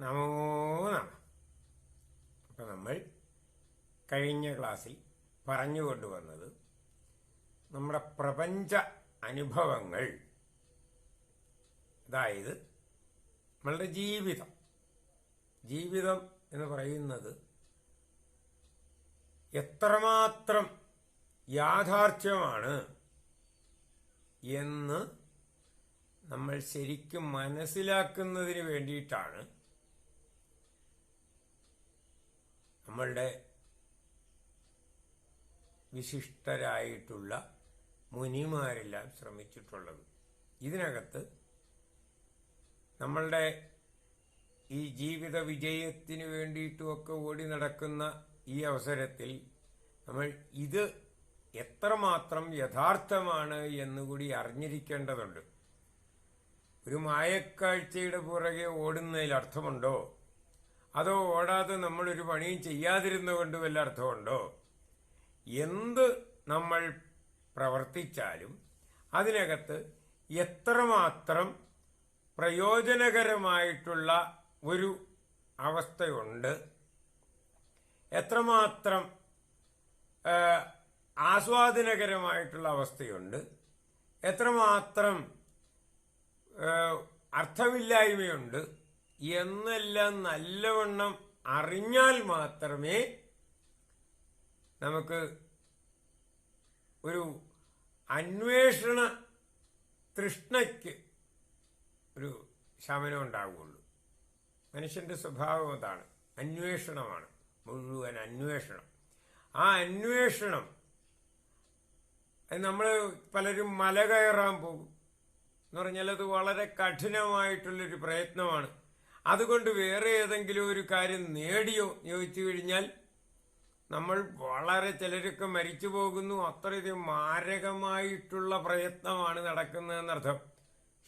നമോ നമ. അപ്പം നമ്മൾ കഴിഞ്ഞ ക്ലാസ്സിൽ പറഞ്ഞു കൊണ്ടുവന്നത് നമ്മുടെ പ്രപഞ്ച അനുഭവങ്ങൾ. അതായത് നമ്മളുടെ ജീവിതം. ജീവിതം എന്ന് പറയുന്നത് എത്രമാത്രം യാഥാർത്ഥ്യമാണ് എന്ന് നമ്മൾ ശരിക്കും മനസ്സിലാക്കുന്നതിന് വേണ്ടിയിട്ടാണ് നമ്മളുടെ വിശിഷ്ടരായിട്ടുള്ള മുനിമാരെല്ലാം ശ്രമിച്ചിട്ടുള്ളത്. ഇതിനകത്ത് നമ്മളുടെ ഈ ജീവിത വിജയത്തിന് വേണ്ടിയിട്ടുമൊക്കെ ഓടി നടക്കുന്ന ഈ അവസരത്തിൽ നമ്മൾ ഇത് എത്രമാത്രം യഥാർത്ഥമാണ് എന്നുകൂടി അറിഞ്ഞിരിക്കേണ്ടതുണ്ട്. ഒരു മായക്കാഴ്ചയുടെ പുറകെ ഓടുന്നതിൽ അർത്ഥമുണ്ടോ? അതോ ഓടാതെ നമ്മളൊരു പണിയും ചെയ്യാതിരുന്നുകൊണ്ട് വല്ല അർത്ഥമുണ്ടോ? എന്ത് നമ്മൾ പ്രവർത്തിച്ചാലും അതിനകത്ത് എത്രമാത്രം പ്രയോജനകരമായിട്ടുള്ള ഒരു അവസ്ഥയുണ്ട് എത്രമാത്രം ആസ്വാദനകരമായിട്ടുള്ള അവസ്ഥയുണ്ട് എത്രമാത്രം അർത്ഥമില്ലായ്മയുണ്ട് എന്നെല്ലാം നല്ലവണ്ണം അറിഞ്ഞാൽ മാത്രമേ നമുക്ക് ഒരു അന്വേഷണ തൃഷ്ണയ്ക്ക് ഒരു ശമനം ഉണ്ടാവുകയുള്ളൂ. മനുഷ്യന്റെ സ്വഭാവം അതാണ്. അന്വേഷണമാണ്. മുഴുവൻ അന്വേഷണം. ആ അന്വേഷണം നമ്മൾ പലരും മല കയറാൻ പോകും. എന്ന് പറഞ്ഞാൽ അത് വളരെ കഠിനമായിട്ടുള്ളൊരു പ്രയത്നമാണ്. അതുകൊണ്ട് വേറെ ഏതെങ്കിലും ഒരു കാര്യം നേടിയോ ചോദിച്ചു കഴിഞ്ഞാൽ നമ്മൾ വളരെ ചിലരൊക്കെ മരിച്ചു പോകുന്നു. അത്രയധികം മാരകമായിട്ടുള്ള പ്രയത്നമാണ് നടക്കുന്നതെന്നർത്ഥം.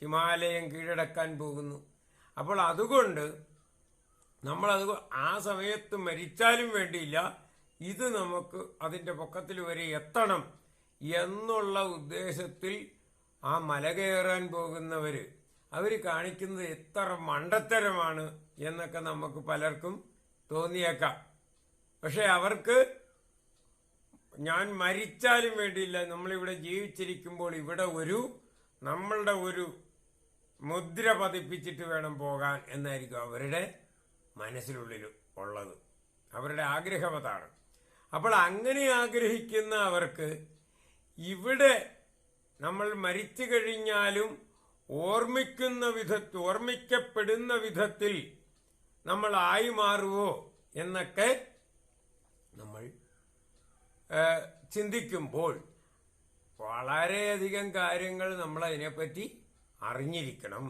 ഹിമാലയം കീഴടക്കാൻ പോകുന്നു. അപ്പോൾ അതുകൊണ്ട് നമ്മളത് ആ സമയത്ത് മരിച്ചാലും വേണ്ടിയില്ല. ഇത് നമുക്ക് അതിന്റെ പൊക്കത്തിൽ വരെ എത്തണം എന്നുള്ള ഉദ്ദേശത്തിൽ ആ മല കയറാൻ പോകുന്നവര് അവർ കാണിക്കുന്നത് എത്ര മണ്ടത്തരമാണ് എന്നൊക്കെ നമുക്ക് പലർക്കും തോന്നിയേക്കാം. പക്ഷെ അവർക്ക് ഞാൻ മരിച്ചാലും വേണ്ടിയില്ല. നമ്മളിവിടെ ജീവിച്ചിരിക്കുമ്പോൾ ഇവിടെ ഒരു നമ്മളുടെ ഒരു മുദ്ര പതിപ്പിച്ചിട്ട് വേണം പോകാൻ എന്നായിരിക്കും അവരുടെ മനസ്സിനുള്ളിൽ ഉള്ളത്. അവരുടെ ആഗ്രഹം അതാണ്. അപ്പോൾ അങ്ങനെ ആഗ്രഹിക്കുന്ന അവർക്ക് ഇവിടെ നമ്മൾ മരിച്ചു കഴിഞ്ഞാലും ഓർമ്മിക്കുന്ന വിധത്തിൽ ഓർമ്മിക്കപ്പെടുന്ന വിധത്തിൽ നമ്മൾ ആയി മാറുവോ എന്നൊക്കെ നമ്മൾ ചിന്തിക്കുമ്പോൾ വളരെയധികം കാര്യങ്ങൾ നമ്മൾ അതിനെപ്പറ്റി അറിഞ്ഞിരിക്കണം.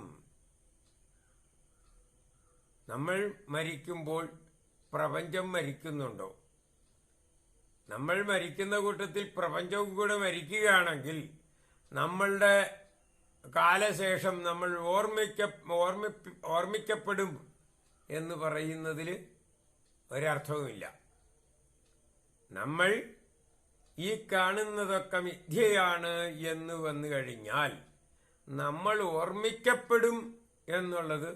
നമ്മൾ മരിക്കുമ്പോൾ പ്രപഞ്ചം മരിക്കുന്നുണ്ടോ? നമ്മൾ മരിക്കുന്ന കൂട്ടത്തിൽ പ്രപഞ്ചവും കൂടെ മരിക്കുകയാണെങ്കിൽ നമ്മളുടെ കാലശേഷം നമ്മൾ ഓർമ്മിക്ക ഓർമ്മിപ്പി ഓർമ്മിക്കപ്പെടും എന്ന് പറയുന്നതിൽ ഒരർത്ഥവുമില്ല. നമ്മൾ ഈ കാണുന്നതൊക്കെ മിഥ്യയാണ് എന്ന് വന്നു കഴിഞ്ഞാൽ നമ്മൾ ഓർമ്മിക്കപ്പെടും എന്നുള്ളത്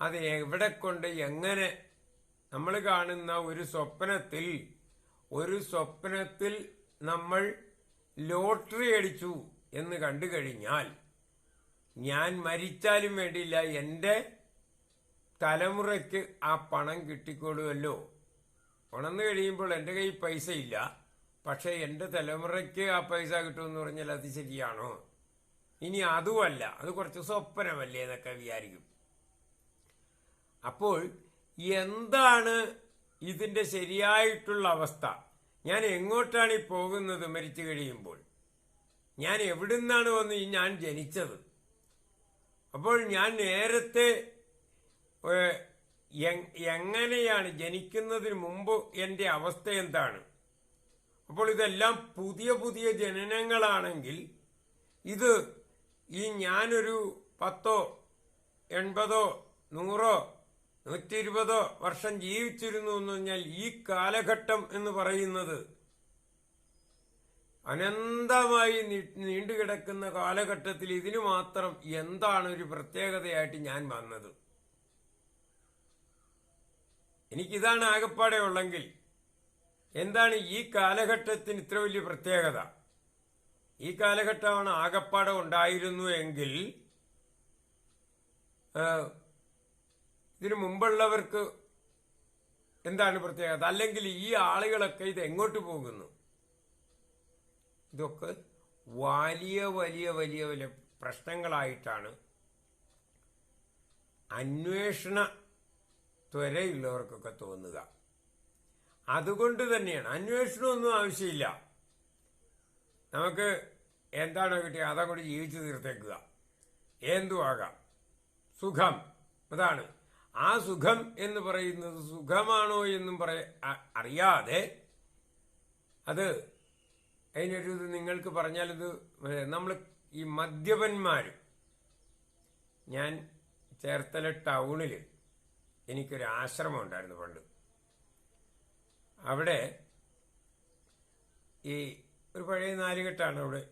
അത് എവിടെ കൊണ്ട് എങ്ങനെ നമ്മൾ കാണുന്ന ഒരു സ്വപ്നത്തിൽ ഒരു സ്വപ്നത്തിൽ നമ്മൾ ലോട്ടറി അടിച്ചു. എന്ന് കണ്ടു കഴിഞ്ഞാൽ ഞാൻ മരിച്ചാലും വേണ്ടിയില്ല. എന്റെ തലമുറയ്ക്ക് ആ പണം കിട്ടിക്കൊള്ളുമല്ലോ ഉണർന്നു കഴിയുമ്പോൾ എന്റെ കയ്യിൽ പൈസ ഇല്ല. പക്ഷേ എന്റെ തലമുറയ്ക്ക് ആ പൈസ കിട്ടുമെന്ന് പറഞ്ഞാൽ അത് ശരിയാണോ? ഇനി അതുമല്ല. അത് കുറച്ച് സ്വപ്നമല്ലേ എന്നൊക്കെ വിചാരിക്കും. അപ്പോൾ എന്താണ് ഇതിന്റെ ശരിയായിട്ടുള്ള അവസ്ഥ? ഞാൻ എങ്ങോട്ടാണ് ഈ പോകുന്നത് മരിച്ചു കഴിയുമ്പോൾ? ഞാൻ എവിടുന്നാണ് വന്ന് ഞാൻ ജനിച്ചത്? അപ്പോൾ ഞാൻ നേരത്തെ എങ്ങനെയാണ് ജനിക്കുന്നതിന് മുമ്പ് എന്റെ അവസ്ഥ എന്താണ്? അപ്പോൾ ഇതെല്ലാം പുതിയ പുതിയ ജനനങ്ങളാണെങ്കിൽ ഇത് ഈ ഞാനൊരു പത്തോ എൺപതോ നൂറോ നൂറ്റി ഇരുപതോ വർഷം ജീവിച്ചിരുന്നു എന്ന് പറഞ്ഞാൽ ഈ കാലഘട്ടം എന്ന് പറയുന്നത് അനന്തമായി നീണ്ടു നീണ്ടുകിടക്കുന്ന കാലഘട്ടത്തിൽ ഇതിനു മാത്രം എന്താണ് ഒരു പ്രത്യേകതയായിട്ട് ഞാൻ വന്നത്? എനിക്കിതാണ് ആകപ്പാടെ ഉള്ളെങ്കിൽ എന്താണ് ഈ കാലഘട്ടത്തിന് ഇത്ര വലിയ പ്രത്യേകത? ഈ കാലഘട്ടമാണ് ആകപ്പാടെ ഉണ്ടായിരുന്നു എങ്കിൽ ഇതിനു മുമ്പുള്ളവർക്ക് എന്താണ് പ്രത്യേകത? അല്ലെങ്കിൽ ഈ ആളുകളൊക്കെ ഇത് എങ്ങോട്ട് പോകുന്നു? ഇതൊക്കെ വലിയ വലിയ വലിയ വലിയ പ്രശ്നങ്ങളായിട്ടാണ് അന്വേഷണ ത്വരയുള്ളവർക്കൊക്കെ തോന്നുക. അതുകൊണ്ട് തന്നെയാണ്. അന്വേഷണമൊന്നും ആവശ്യമില്ല. നമുക്ക് എന്താണോ കിട്ടിയത് അതങ്ങോട്ട് ജീവിച്ചു തീർത്തേക്കുക. എന്തു ആകാം സുഖം. അതാണ്. ആ സുഖം എന്ന് പറയുന്നത് സുഖമാണോ എന്നും പറയ അറിയാതെ അത് അതിനൊരു ഇത് നിങ്ങൾക്ക് പറഞ്ഞാലിത് നമ്മൾ ഈ മദ്യപന്മാർ ഞാൻ ചേർത്തല ടൗണിൽ എനിക്കൊരു ആശ്രമം ഉണ്ടായിരുന്നു പണ്ട്. അവിടെ ഈ ഒരു പഴയ നാലുകെട്ടാണ് അവിടെ.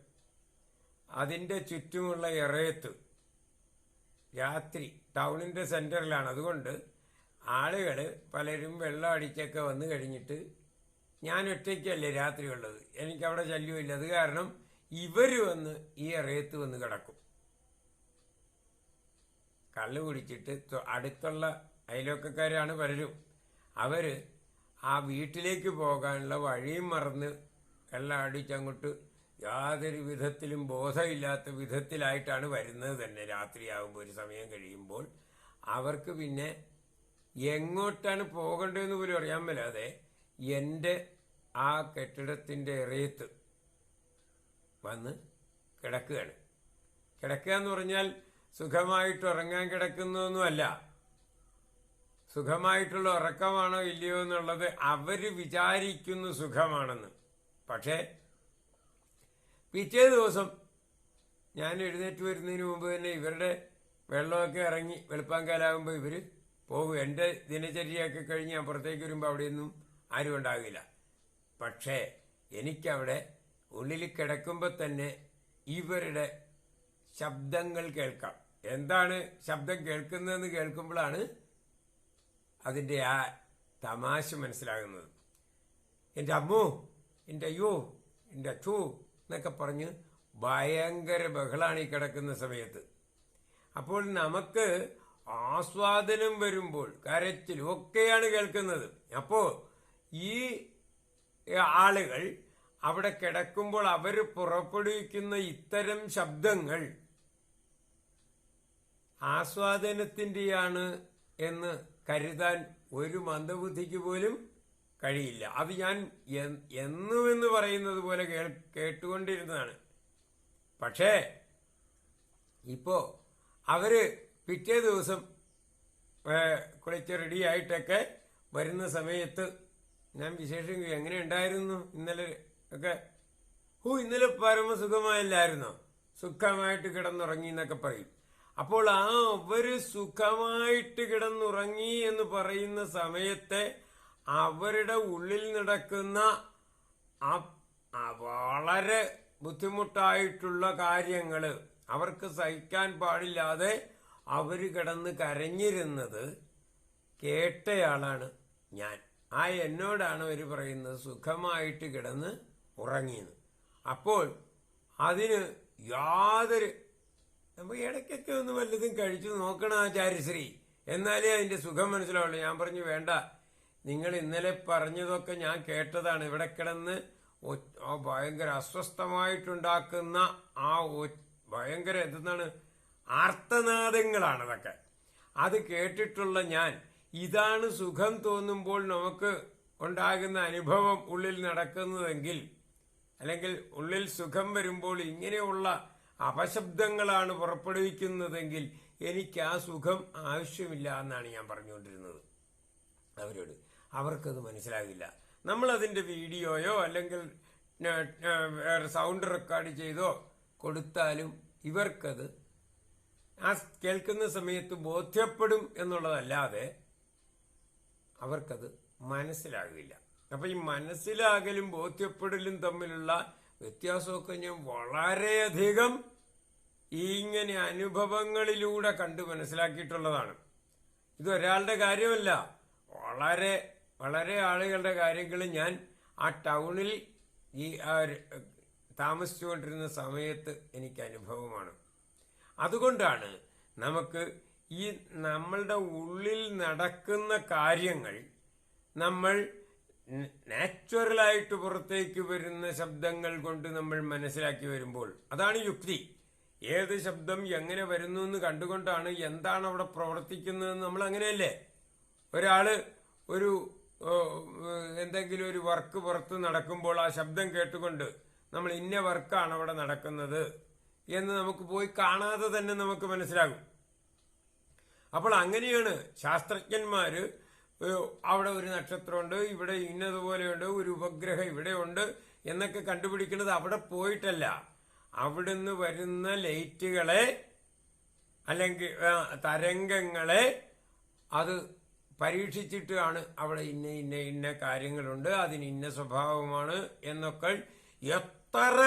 അതിന്റെ ചുറ്റുമുള്ള ഇറയത്ത് രാത്രി ടൗണിന്റെ സെന്ററിലാണ് അതുകൊണ്ട് ആളുകൾ പലരും വെള്ളം അടിച്ചൊക്കെ വന്നു കഴിഞ്ഞിട്ട് ഞാൻ ഒറ്റയ്ക്കല്ലേ രാത്രി ഉള്ളത് എനിക്കവിടെ ശല്യമില്ല. അത് കാരണം ഇവർ വന്ന് ഈ അറിയത്ത് വന്ന് കിടക്കും. കള്ളു കുടിച്ചിട്ട് അടുത്തുള്ള അയലോക്കക്കാരാണ് പലരും. അവർ ആ വീട്ടിലേക്ക് പോകാനുള്ള വഴിയും മറന്ന് വെള്ളം അടിച്ചങ്ങോട്ട് യാതൊരു വിധത്തിലും ബോധമില്ലാത്ത വിധത്തിലായിട്ടാണ് വരുന്നത് തന്നെ. രാത്രിയാകുമ്പോൾ ഒരു സമയം കഴിയുമ്പോൾ അവർക്ക് പിന്നെ എങ്ങോട്ടാണ് പോകേണ്ടതെന്ന് പോലും അറിയാൻ മേലാതെ എന്റെ ആ കെട്ടിടത്തിന്റെ ഇറയത്ത് വന്ന് കിടക്കുകയാണ്. കിടക്കുക എന്ന് പറഞ്ഞാൽ സുഖമായിട്ട് ഉറങ്ങാൻ കിടക്കുന്നതൊന്നുമല്ല സുഖമായിട്ടുള്ള ഉറക്കമാണോ ഇല്ലയോ എന്നുള്ളത് അവർ വിചാരിക്കുന്നു സുഖമാണെന്ന്. പക്ഷേ പിറ്റേ ദിവസം ഞാൻ എഴുന്നേറ്റ് വരുന്നതിന് മുമ്പ് തന്നെ ഇവരുടെ വെള്ളമൊക്കെ ഇറങ്ങി വെളുപ്പാങ്കാലാകുമ്പോൾ ഇവർ പോകും. എന്റെ ദിനചര്യയൊക്കെ കഴിഞ്ഞ് അപ്പുറത്തേക്ക് വരുമ്പോൾ അവിടെയൊന്നും ആരും ഉണ്ടാകില്ല പക്ഷേ എനിക്കവിടെ ഉള്ളിൽ കിടക്കുമ്പോൾ തന്നെ ഇവരുടെ ശബ്ദങ്ങൾ കേൾക്കാം. എന്താണ് ശബ്ദം കേൾക്കുന്നതെന്ന് കേൾക്കുമ്പോഴാണ് അതിന്റെ ആ തമാശ മനസ്സിലാകുന്നത്. എന്റെ അമ്മു എന്റെ അയ്യോ എന്റെ അച്ഛു എന്നൊക്കെ പറഞ്ഞ് ഭയങ്കര ബഹളാണ് ഈ കിടക്കുന്ന സമയത്ത്. അപ്പോൾ നമുക്ക് ആസ്വാദനം വരുമ്പോൾ കരച്ചിലും ഒക്കെയാണ് കേൾക്കുന്നത്. അപ്പോൾ ഈ ആളുകൾ അവിടെ കിടക്കുമ്പോൾ അവർ പുറപ്പെടുവിക്കുന്ന ഇത്തരം ശബ്ദങ്ങൾ ആസ്വാദനത്തിന്റെയാണ് എന്ന് കരുതാൻ ഒരു മന്ദബുദ്ധിക്ക് പോലും കഴിയില്ല. അത് ഞാൻ എന്നുമെന്ന് പറയുന്നത് പോലെ കേൾ- കേട്ടുകൊണ്ടിരുന്നതാണ്. പക്ഷേ ഇപ്പോൾ അവർ പിറ്റേ ദിവസം കുളിച്ച് റെഡിയായിട്ടൊക്കെ വരുന്ന സമയത്ത് ഞാൻ വിശേഷം എങ്ങനെ ഉണ്ടായിരുന്നു ഇന്നലെ ഒക്കെ ഓ ഇന്നലെ പരമസുഖമായല്ലായിരുന്നോ? സുഖമായിട്ട് കിടന്നുറങ്ങി എന്നൊക്കെ പറയും. അപ്പോൾ ആ അവർ സുഖമായിട്ട് കിടന്നുറങ്ങി എന്ന് പറയുന്ന സമയത്തെ അവരുടെ ഉള്ളിൽ നടക്കുന്ന വളരെ ബുദ്ധിമുട്ടായിട്ടുള്ള കാര്യങ്ങൾ അവർക്ക് സഹിക്കാൻ പാടില്ലാതെ അവർ കിടന്ന് കരഞ്ഞിരുന്നത് കേട്ടയാളാണ് ഞാൻ. ആ എന്നോടാണ് അവർ പറയുന്നത്. സുഖമായിട്ട് കിടന്ന് ഉറങ്ങിയെന്ന്. അപ്പോൾ അതിന് യാതൊരു നമ്മൾ ഇടയ്ക്കൊക്കെ ഒന്ന് വല്ലതും കഴിച്ചു നോക്കണം ആചാര്യശ്രീ. എന്നാലേ അതിന്റെ സുഖം മനസ്സിലാവുള്ളൂ. ഞാൻ പറഞ്ഞു വേണ്ട. നിങ്ങൾ ഇന്നലെ പറഞ്ഞതൊക്കെ ഞാൻ കേട്ടതാണ്. ഇവിടെ കിടന്ന് ഭയങ്കര അസ്വസ്ഥമായിട്ടുണ്ടാക്കുന്ന ആ ഭയങ്കര എന്താണ് ആർത്തനാദങ്ങളാണ് അതൊക്കെ. അത് കേട്ടിട്ടുള്ള ഞാൻ ഇതാണ് സുഖം തോന്നുമ്പോൾ നമുക്ക് ഉണ്ടാകുന്ന അനുഭവം ഉള്ളിൽ നടക്കുന്നതെങ്കിൽ അല്ലെങ്കിൽ ഉള്ളിൽ സുഖം വരുമ്പോൾ ഇങ്ങനെയുള്ള അപശബ്ദങ്ങളാണ് പുറപ്പെടുവിക്കുന്നതെങ്കിൽ എനിക്ക് ആ സുഖം ആവശ്യമില്ല എന്നാണ് ഞാൻ പറഞ്ഞുകൊണ്ടിരുന്നത്. അവരോട് അവർക്കത് മനസ്സിലാകില്ല നമ്മളതിന്റെ വീഡിയോയോ അല്ലെങ്കിൽ സൗണ്ട് റെക്കോർഡ് ചെയ്തോ കൊടുത്താലും ഇവർക്കത് ആ കേൾക്കുന്ന സമയത്ത് ബോധ്യപ്പെടും എന്നുള്ളതല്ലാതെ അവർക്കത് മനസ്സിലാകില്ല. അപ്പൊ ഈ മനസ്സിലാകലും ബോധ്യപ്പെടലും തമ്മിലുള്ള വ്യത്യാസമൊക്കെ ഞാൻ വളരെയധികം ഇങ്ങനെ അനുഭവങ്ങളിലൂടെ കണ്ടു മനസ്സിലാക്കിയിട്ടുള്ളതാണ്. ഇത് ഒരാളുടെ കാര്യമല്ല. വളരെ വളരെ ആളുകളുടെ കാര്യങ്ങൾ ഞാൻ ആ ടൗണിൽ ഈ താമസിച്ചുകൊണ്ടിരുന്ന സമയത്ത് എനിക്ക് അനുഭവമാണ്. അതുകൊണ്ടാണ് നമുക്ക് ഈ നമ്മളുടെ ഉള്ളിൽ നടക്കുന്ന കാര്യങ്ങൾ നമ്മൾ നാച്ചുറലായിട്ട് പുറത്തേക്ക് വരുന്ന ശബ്ദങ്ങൾ കൊണ്ട് നമ്മൾ മനസ്സിലാക്കി വരുമ്പോൾ അതാണ് യുക്തി. ഏത് ശബ്ദം എങ്ങനെ വരുന്നു എന്ന് കണ്ടുകൊണ്ടാണ് എന്താണ് അവിടെ പ്രവർത്തിക്കുന്നതെന്ന് നമ്മൾ അങ്ങനെയല്ലേ? ഒരാൾ ഒരു എന്തെങ്കിലും ഒരു വർക്ക് പുറത്ത് നടക്കുമ്പോൾ ആ ശബ്ദം കേട്ടുകൊണ്ട് നമ്മൾ ഇന്ന വർക്കാണ് അവിടെ നടക്കുന്നത് എന്ന് നമുക്ക് പോയി കാണാതെ തന്നെ നമുക്ക് മനസ്സിലാകും. അപ്പോൾ അങ്ങനെയാണ് ശാസ്ത്രജ്ഞന്മാര് അവിടെ ഒരു നക്ഷത്രമുണ്ട് ഇവിടെ ഇന്നതുപോലെയുണ്ട് ഒരു ഉപഗ്രഹം ഇവിടെയുണ്ട് എന്നൊക്കെ കണ്ടുപിടിക്കുന്നത് അവിടെ പോയിട്ടല്ല. അവിടുന്ന് വരുന്ന ലൈറ്റുകളെ അല്ലെങ്കിൽ തരംഗങ്ങളെ അത് പരീക്ഷിച്ചിട്ടാണ് അവിടെ ഇന്ന ഇന്ന ഇന്ന കാര്യങ്ങളുണ്ട് അതിന് ഇന്ന സ്വഭാവമാണ് എന്നൊക്കെ എത്ര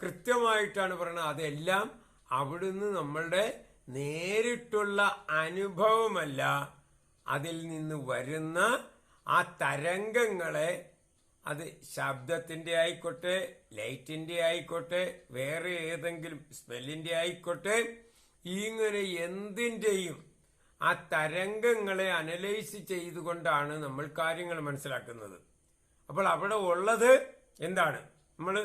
കൃത്യമായിട്ടാണ് പറയുന്നത് അതെല്ലാം അവിടുന്ന് നമ്മളുടെ നേരിട്ടുള്ള അനുഭവമല്ല അതിൽ നിന്ന് വരുന്ന ആ തരംഗങ്ങളെ അത് ശബ്ദത്തിന്റെ ആയിക്കോട്ടെ ലൈറ്റിന്റെ ആയിക്കോട്ടെ വേറെ ഏതെങ്കിലും സ്മെല്ലിന്റെ ആയിക്കോട്ടെ ഇങ്ങനെ എന്തിന്റെയും ആ തരംഗങ്ങളെ അനലൈസ് ചെയ്തുകൊണ്ടാണ് നമ്മൾ കാര്യങ്ങൾ മനസ്സിലാക്കുന്നത്. അപ്പോൾ അവിടെ ഉള്ളത് എന്താണ്? നമ്മൾ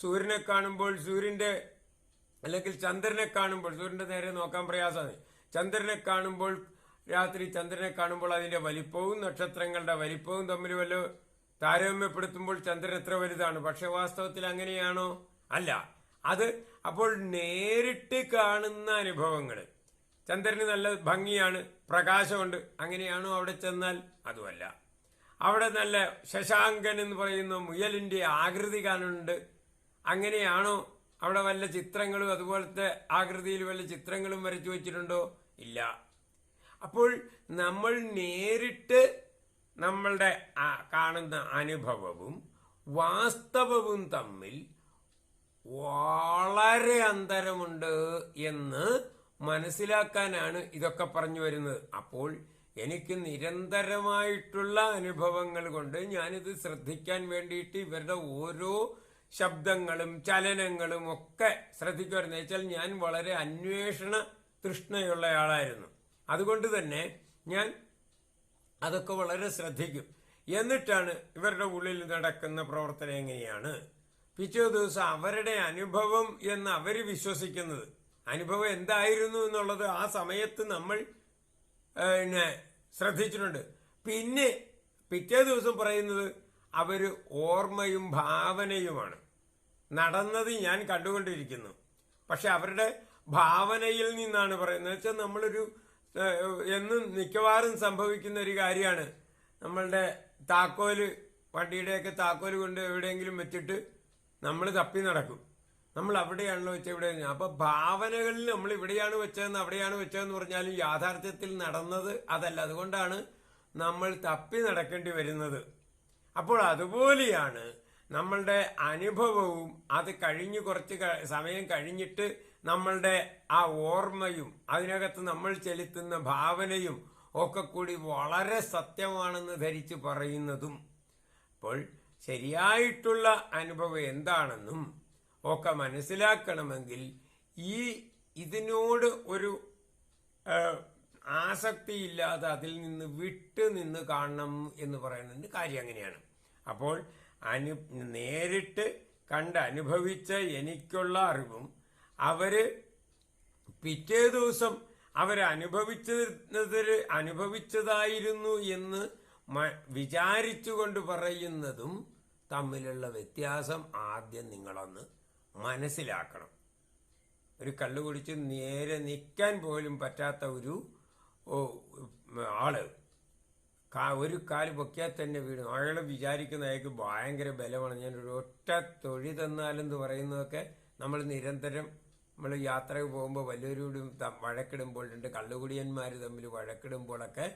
സൂര്യനെ കാണുമ്പോൾ സൂര്യന്റെ അല്ലെങ്കിൽ ചന്ദ്രനെ കാണുമ്പോൾ സൂര്യന്റെ നേരെ നോക്കാൻ പ്രയാസമാണ് ചന്ദ്രനെ കാണുമ്പോൾ രാത്രി ചന്ദ്രനെ കാണുമ്പോൾ അതിന്റെ വലിപ്പവും നക്ഷത്രങ്ങളുടെ വലിപ്പവും തമ്മിൽ വല്ല താരതമ്യപ്പെടുത്തുമ്പോൾ ചന്ദ്രൻ എത്ര വലുതാണ്? പക്ഷെ വാസ്തവത്തിൽ അങ്ങനെയാണോ? അല്ല. അത് അപ്പോൾ നേരിട്ട് കാണുന്ന അനുഭവങ്ങൾ ചന്ദ്രന് നല്ല ഭംഗിയാണ് പ്രകാശമുണ്ട്. അങ്ങനെയാണോ അവിടെ ചെന്നാൽ? അതുമല്ല. അവിടെ നല്ല ശശാങ്കൻ എന്ന് പറയുന്ന മുയലിന്റെ ആകൃതി കാണുന്നുണ്ട്. അങ്ങനെയാണോ അവിടെ വല്ല ചിത്രങ്ങളും അതുപോലത്തെ ആകൃതിയിൽ വല്ല ചിത്രങ്ങളും വരച്ചു വെച്ചിട്ടുണ്ടോ? ഇല്ല. അപ്പോൾ നമ്മൾ നേരിട്ട് നമ്മളുടെ കാണുന്ന അനുഭവവും വാസ്തവവും തമ്മിൽ വളരെ അന്തരമുണ്ട് എന്ന് മനസ്സിലാക്കാനാണ് ഇതൊക്കെ പറഞ്ഞു വരുന്നത്. അപ്പോൾ എനിക്ക് നിരന്തരമായിട്ടുള്ള അനുഭവങ്ങൾ കൊണ്ട് ഞാനിത് ശ്രദ്ധിക്കാൻ വേണ്ടിയിട്ട് ഇവരുടെ ഓരോ ശബ്ദങ്ങളും ചലനങ്ങളും ഒക്കെ ശ്രദ്ധിക്കുമായിരുന്നു. വെച്ചാൽ ഞാൻ വളരെ അന്വേഷണ തൃഷ്ണയുള്ള ആളായിരുന്നു. അതുകൊണ്ട് തന്നെ ഞാൻ അതൊക്കെ വളരെ ശ്രദ്ധിക്കും. എന്നിട്ടാണ് ഇവരുടെ ഉള്ളിൽ നടക്കുന്ന പ്രവർത്തനം എങ്ങനെയാണ്? പിറ്റേ ദിവസം അവരുടെ അനുഭവം എന്ന് അവർ വിശ്വസിക്കുന്നത്. അനുഭവം എന്തായിരുന്നു എന്നുള്ളത് ആ സമയത്ത് നമ്മൾ പിന്നെ ശ്രദ്ധിച്ചിട്ടുണ്ട്. പിന്നെ പിറ്റേ ദിവസം പറയുന്നത് അവർ ഓർമ്മയും ഭാവനയുമാണ്. നടന്നത് ഞാൻ കണ്ടുകൊണ്ടിരിക്കുന്നു. പക്ഷെ അവരുടെ ഭാവനയിൽ നിന്നാണ് പറയുന്നത്. വെച്ചാൽ നമ്മളൊരു എന്നും മിക്കവാറും സംഭവിക്കുന്ന ഒരു കാര്യമാണ്. നമ്മളുടെ താക്കോൽ വണ്ടിയുടെയൊക്കെ താക്കോൽ കൊണ്ട് എവിടെയെങ്കിലും വെച്ചിട്ട് നമ്മൾ തപ്പി നടക്കും. നമ്മൾ അവിടെയാണല്ലോ വെച്ചത് ഇവിടെ അപ്പൊ ഭാവനകളിൽ നമ്മൾ ഇവിടെയാണ് വെച്ചതെന്ന് അവിടെയാണ് വെച്ചതെന്ന് പറഞ്ഞാലും യാഥാർത്ഥ്യത്തിൽ നടന്നത് അതല്ല. അതുകൊണ്ടാണ് നമ്മൾ തപ്പി നടക്കേണ്ടി വരുന്നത്. അപ്പോൾ അതുപോലെയാണ് നമ്മളുടെ അനുഭവവും അത് കഴിഞ്ഞ് കുറച്ച് സമയം കഴിഞ്ഞിട്ട് നമ്മളുടെ ആ ഓർമ്മയും അതിനകത്ത് നമ്മൾ ചെലുത്തുന്ന ഭാവനയും ഒക്കെ കൂടി വളരെ സത്യമാണെന്ന് ധരിച്ച് പറയുന്നതും അപ്പോൾ ശരിയായിട്ടുള്ള അനുഭവം എന്താണെന്നും ഒക്കെ മനസ്സിലാക്കണമെങ്കിൽ ഈ ഇതിനോട് ഒരു ആസക്തിയില്ലാതെ അതിൽ നിന്ന് വിട്ട് നിന്ന് കാണണം എന്ന് പറയുന്നതിന്റെ കാര്യം അങ്ങനെയാണ്. അപ്പോൾ അനു നേരിട്ട് കണ്ട് അനുഭവിച്ച എനിക്കുള്ള അറിവും അവർ പിറ്റേ ദിവസം അവരനുഭവിച്ചത് അനുഭവിച്ചതായിരുന്നു എന്ന് വിചാരിച്ചുകൊണ്ട് പറയുന്നതും തമ്മിലുള്ള വ്യത്യാസം ആദ്യം നിങ്ങളൊന്ന് മനസ്സിലാക്കണം. ഒരു കള്ളു കുടിച്ച് നേരെ നിൽക്കാൻ പോലും പറ്റാത്ത ഒരു ആൾ. ഒരു കാൽ പൊക്കിയാൽ തന്നെ വീഴും അയാൾ വിചാരിക്കുന്ന അയാൾക്ക് ഭയങ്കര ബലമാണ്. ഞാൻ ഒരു ഒറ്റ തൊഴി തന്നാലെന്ന് പറയുന്നതൊക്കെ നമ്മൾ നിരന്തരം നമ്മൾ യാത്ര പോകുമ്പോൾ വല്ലവരോടും വഴക്കിടുമ്പോൾ രണ്ട് കള്ളുകുടിയന്മാർ തമ്മിൽ വഴക്കിടുമ്പോഴൊക്കെ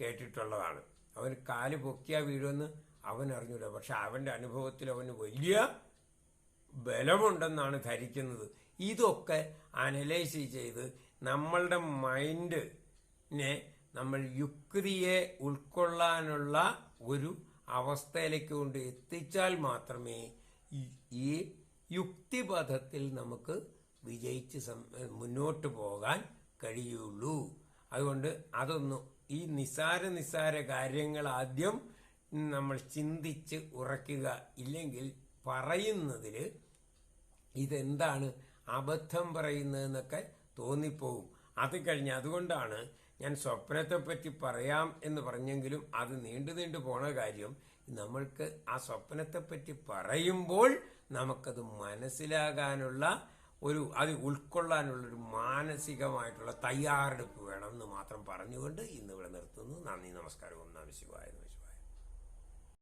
കേട്ടിട്ടുള്ളതാണ്. അവൻ കാൽ പൊക്കിയാൽ വീഴുമെന്ന് അവൻ അറിഞ്ഞൂല പക്ഷെ അവന്റെ അനുഭവത്തിൽ അവന് വലിയ ബലമുണ്ടെന്നാണ് ധരിക്കുന്നത്. ഇതൊക്കെ അനലൈസ് ചെയ്ത് നമ്മളുടെ മൈൻഡിനെ നമ്മൾ യുക്തിയെ ഉൾക്കൊള്ളാനുള്ള ഒരു അവസ്ഥയിലേക്ക് കൊണ്ട് എത്തിച്ചാൽ മാത്രമേ ഈ- യുക്തിപഥത്തിൽ നമുക്ക് വിജയിച്ച് മുന്നോട്ട് പോകാൻ കഴിയുള്ളൂ. അതുകൊണ്ട് അതൊന്നും ഈ നിസാര നിസാര കാര്യങ്ങൾ ആദ്യം നമ്മൾ ചിന്തിച്ച് ഉറക്കുക ഇല്ലെങ്കിൽ പറയുന്നതിൽ ഇതെന്താണ്? അബദ്ധം പറയുന്നതെന്നൊക്കെ തോന്നിപ്പോവും. അത് കഴിഞ്ഞ് അതുകൊണ്ടാണ് ഞാൻ സ്വപ്നത്തെ പറ്റി പറയാം എന്ന് പറഞ്ഞെങ്കിലും അത് നീണ്ടു നീണ്ടു പോണ കാര്യം നമ്മൾക്ക് ആ സ്വപ്നത്തെ പറ്റി പറയുമ്പോൾ നമുക്കത് മനസ്സിലാകാനുള്ള ഒരു അത് ഉൾക്കൊള്ളാനുള്ള ഒരു മാനസികമായിട്ടുള്ള തയ്യാറെടുപ്പ് വേണം എന്ന് മാത്രം പറഞ്ഞുകൊണ്ട് ഇന്ന് ഇവിടെ നിർത്തുന്നു. നന്ദി നമസ്കാരം. ഒന്നാം ശിവായ